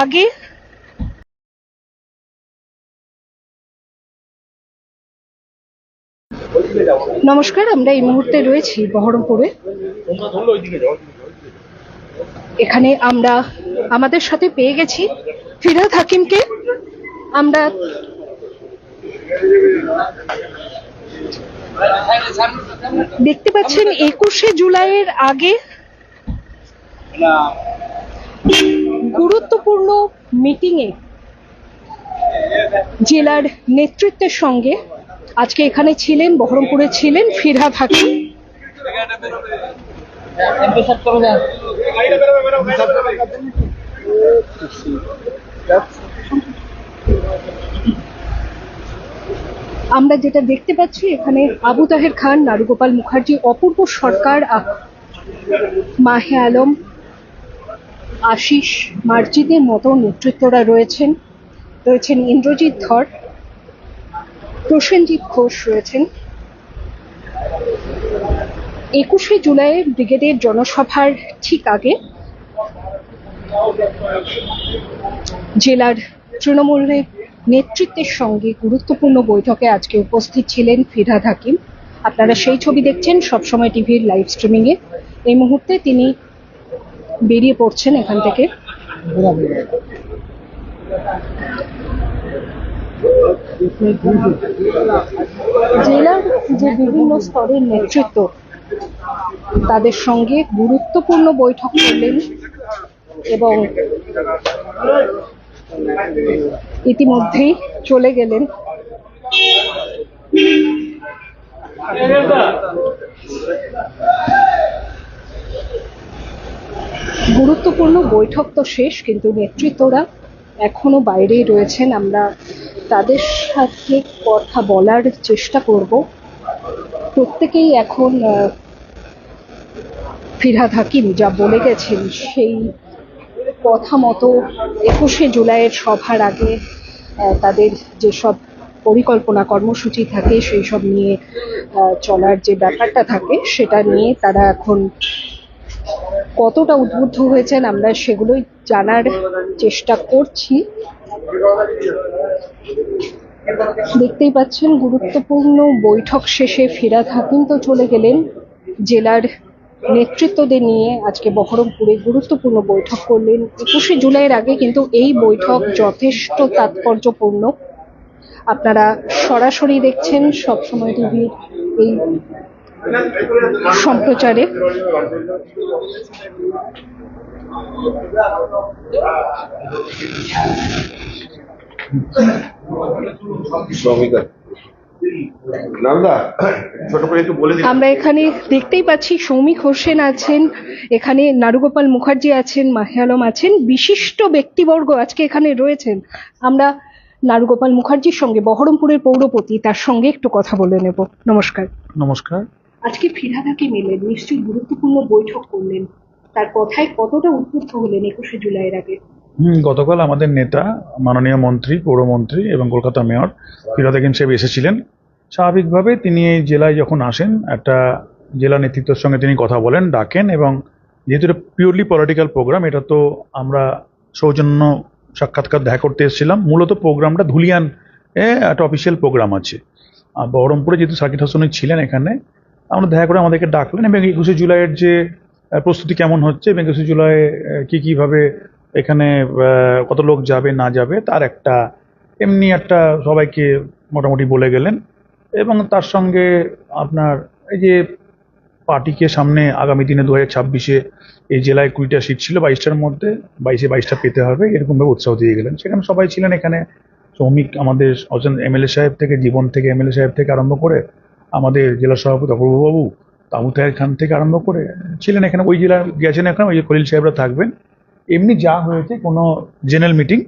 আগে? নমস্কার, আমরা এই মুহূর্তে রয়েছি বহরমপুরে। এখানে আমরা আমাদের সাথে পেয়ে গেছি ফিরহাদ হাকিমকে। আমরা দেখতে পাচ্ছেন একুশে জুলাইয়ের আগে। গুরুত্বপূর্ণ মিটিংয়ে জেলার নেতৃত্বের সঙ্গে আজকে এখানে ছিলেন, বহরমপুরে ছিলেন ফিরহাদ হাকিম আমরা যেটা দেখতে পাচ্ছি, এখানে আবু তাহের খান, নারুগোপাল মুখার্জি, অপূর্ব সরকার মাহে আলম আশিস মার্জিদের মতো নেতৃত্বরা রয়েছেন। রয়েছেন ইন্দ্রজিৎ ধর, প্রসেনজিৎ ঘোষ রয়েছেন। একুশে জুলাই ব্রিগেডের জনসভার ঠিক আগে জেলার তৃণমূলের নেতৃত্বের সঙ্গে গুরুত্বপূর্ণ বৈঠকে আজকে উপস্থিত ছিলেন ফিরহাদ হাকিম। আপনারা সেই ছবি দেখছেন সবসময় টিভির লাইভ স্ট্রিমিং এ এই মুহূর্তে তিনি বেরিয়ে পড়ছেন এখান থেকে। জেলার যে বিভিন্ন স্তরের নেতৃত্ব, তাদের সঙ্গে গুরুত্বপূর্ণ বৈঠক করলেন এবং ইতিমধ্যেই চলে গেলেন। গুরুত্বপূর্ণ বৈঠক তো শেষ, কিন্তু নেতৃত্বরা এখনও বাইরেই রয়েছেন। আমরা তাদের সাথে কথা বলার চেষ্টা করব। প্রত্যেকেই এখন ফিরহাদ হাকিম যা বলে গেছেন, সেই কথা মতো একুশে জুলাইয়ের সভার আগে তাদের যেসব পরিকল্পনা কর্মসূচি থাকে, সেই সব নিয়ে চলার যে ব্যাপারটা থাকে, সেটা নিয়ে তারা এখন কতটা উদ্বুদ্ধ হয়েছেন আমরা সেগুলোই জানার চেষ্টা করছি। দেখতেই পাচ্ছেন, গুরুত্বপূর্ণ বৈঠক শেষে ফিরাদ হাকিম তো চলে গেলেন জেলার নেতৃত্বদের নিয়ে আজকে বহরমপুরে গুরুত্বপূর্ণ বৈঠক করলেন। একুশে জুলাইয়ের আগে কিন্তু এই বৈঠক যথেষ্ট তাৎপর্যপূর্ণ। আপনারা সরাসরি দেখছেন সবসময় টিভির এই সম্প্রচারে। আমরা এখানে দেখতেই পাচ্ছি সৌমিক হোসেন আছেন এখানে নারুগোপাল মুখার্জি আছেন মাহে আলম আছেন বিশিষ্ট ব্যক্তিবর্গ আজকে এখানে রয়েছেন। আমরা নারুগোপাল মুখার্জির সঙ্গে বহরমপুরের পৌরপতি তার সঙ্গে একটু কথা বলে নেব। নমস্কার। নমস্কার। আজকে ফিরাদাকে মিলেন, নিশ্চয়ই গুরুত্বপূর্ণ বৈঠক করলেন। তার কথায় কতটা উদ্বুদ্ধ হলেন একুশে জুলাইয়ের আগে? গতকাল আমাদের নেতা, মাননীয় মন্ত্রী, পৌরমন্ত্রী এবং কলকাতা মেয়র ফিরাদ হাকিম সাহেব এসেছিলেন। স্বাভাবিকভাবে তিনি এই জেলায় যখন আসেন, একটা জেলা নেতৃত্বের সঙ্গে তিনি কথা বলেন, ডাকেন এবং যেহেতু এটা পিওরলি পলিটিক্যাল প্রোগ্রাম এটা তো আমরা সৌজন্য সাক্ষাৎকার দেখা করতে এসেছিলাম। মূলত প্রোগ্রামটা ধুলিয়ান একটা অফিসিয়াল প্রোগ্রাম আছে। আর বহরমপুরে যেহেতু সার্কিট হাসনিক ছিলেন এখানে আমরা দেখা করে আমাদেরকে ডাকলেন এবং একুশে জুলাইয়ের যে প্রস্তুতি কেমন হচ্ছে এবং একুশে জুলাই কি কীভাবে এখানে কত লোক যাবে, না যাবে, তার একটা এমনি একটা সবাইকে মোটামুটি বলে গেলেন। এবং তার সঙ্গে আপনার এই যে পার্টিকে সামনে আগামী দিনে দু হাজার ছাব্বিশে এই জেলায় কুড়িটা সিট ছিল, বাইশটার মধ্যে, বাইশে বাইশটা পেতে হবে, এরকমভাবে উৎসাহ দিয়ে গেলেন। সেখানে সবাই ছিলেন এখানে, শ্রমিক আমাদের অজন এমএলএ সাহেব থেকে, জীবন থেকে এমএলএ সাহেব থেকে আরম্ভ করে আমাদের জেলা সভাপতি অপূর্ববাবু তাবু তাহের খান থেকে আরম্ভ করে ছিলেন এখানে ওই জেলা গেছেন এখানে ওই যে খলিল সাহেবরা থাকবেন। এমনি যা হয়েছে কোনো জেনারেল মিটিং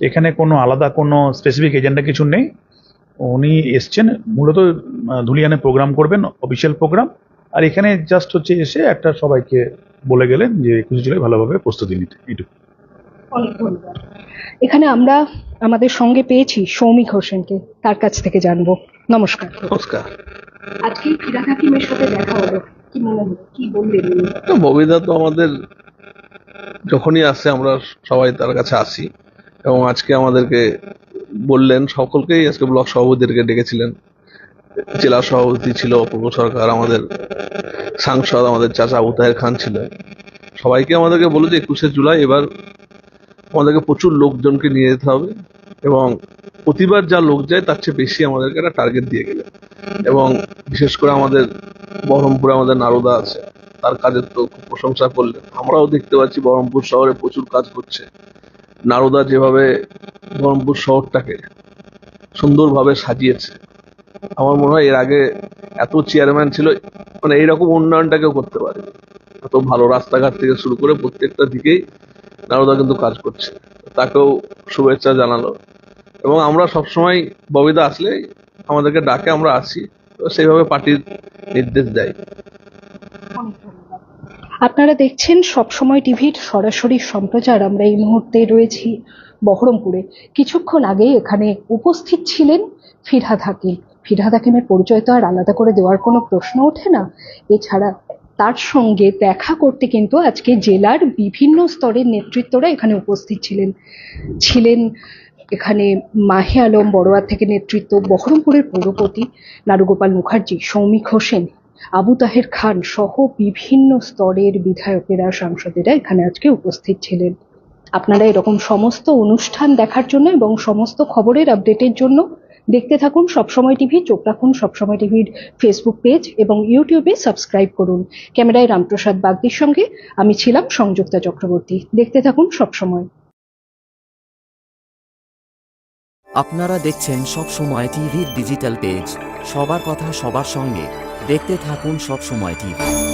এখানে কোনো আলাদা কোনো স্পেসিফিক এজেন্ডা কিছু নেই। উনি এসছেন মূলত ধুলিয়ানে প্রোগ্রাম করবেন অফিসিয়াল প্রোগ্রাম আর এখানে জাস্ট হচ্ছে এসে একটা সবাইকে বলে গেলেন যে একুশে জুলাই ভালোভাবে প্রস্তুতি নিতে এইটুকু। এখানে আমরা আমাদের সঙ্গে পেয়েছি সৌমিক হোসেনকে তার কাছ থেকে জানব। নমস্কার। নমস্কার। আজকে ফিরাদ হাকিমের সাথে দেখা হলো কি মনে কি বললেন তো ববিদা তো আমাদের যখনই আসে আমরা সবাই তার কাছে আসি। এবং আজকে আমাদেরকে বললেন, সকলকেই আজকে ব্লক সভাপতিদেরকে ডেকেছিলেন। জেলা সভাপতি ছিল অপূর্ব সরকার, আমাদের সাংসদ, আমাদের চাচা আবু তাহের খান ছিলেন। সবাইকে আমাদেরকে বলে যে একুশে জুলাই এবার আমাদেরকে প্রচুর লোকজনকে নিয়ে যেতে হবে। এবং প্রতিবার যা লোক যায়, তার চেয়ে বেশি আমাদেরকে একটা টার্গেট দিয়ে গেলেন এবং বিশেষ করে আমাদের বহরমপুরে আমাদের নারদা আছে, তার কাজের তো খুব প্রশংসা করলেন আমরাও দেখতে পাচ্ছি বহরমপুর শহরে প্রচুর কাজ করছে। নারদা যেভাবে বহরমপুর শহরটাকে সুন্দরভাবে সাজিয়েছে, আমার মনে হয় এর আগে এত চেয়ারম্যান ছিল মানে এইরকম উন্নয়নটাকেও করতে পারে এত ভালো রাস্তাঘাট থেকে শুরু করে প্রত্যেকটা দিকেই নারদা কিন্তু কাজ করছে। তাকেও শুভেচ্ছা জানালো। এবং আমরা সবসময় ববিদা আসলে আমাদেরকে ডাকে, আমরা আসি। তো সেইভাবে পার্টির নির্দেশ দেয়। আপনারা দেখছেন সবসময় টিভির সরাসরি সম্প্রচার। আমরা এই মুহূর্তে রয়েছি বহরমপুরে। কিছুক্ষণ আগে এখানে উপস্থিত ছিলেন ফিরহাদ হাকিম। ফিরহাদ হাকিমের পরিচয় তো আর আলাদা করে দেওয়ার কোনো প্রশ্ন ওঠে না। এছাড়া তার সঙ্গে দেখা করতে কিন্তু আজকে জেলার বিভিন্ন স্তরের নেতৃত্বরা এখানে উপস্থিত ছিলেন। ছিলেন এখানে মাহে আলম বড়োয়া থেকে নেতৃত্ব, বহরমপুরের পৌরপতি নারুগোপাল মুখার্জি, সৌমিক হোসেন, আবু তাহের খান সহ বিভিন্ন স্তরের বিধায়কেরা, সাংসদেরা এখানে আজকে উপস্থিত ছিলেন। আপনারা এরকম সমস্ত অনুষ্ঠান দেখার জন্য এবং সমস্ত খবরের আপডেটের জন্য দেখতে থাকুন সবসময় টিভি, চোখ রাখুন সবসময় টিভির ফেসবুক পেজ এবং ইউটিউবে সাবস্ক্রাইব করুন। ক্যামেরায় রামপ্রসাদ বাগদির সঙ্গে, আমি ছিলাম সংযুক্তা চক্রবর্তী। দেখতে থাকুন সবসময়। আপনারা দেখছেন সব সময় টিভির ডিজিটাল পেজ। সবার কথা সবার সঙ্গে। দেখতে থাকুন সব সময় টিভি।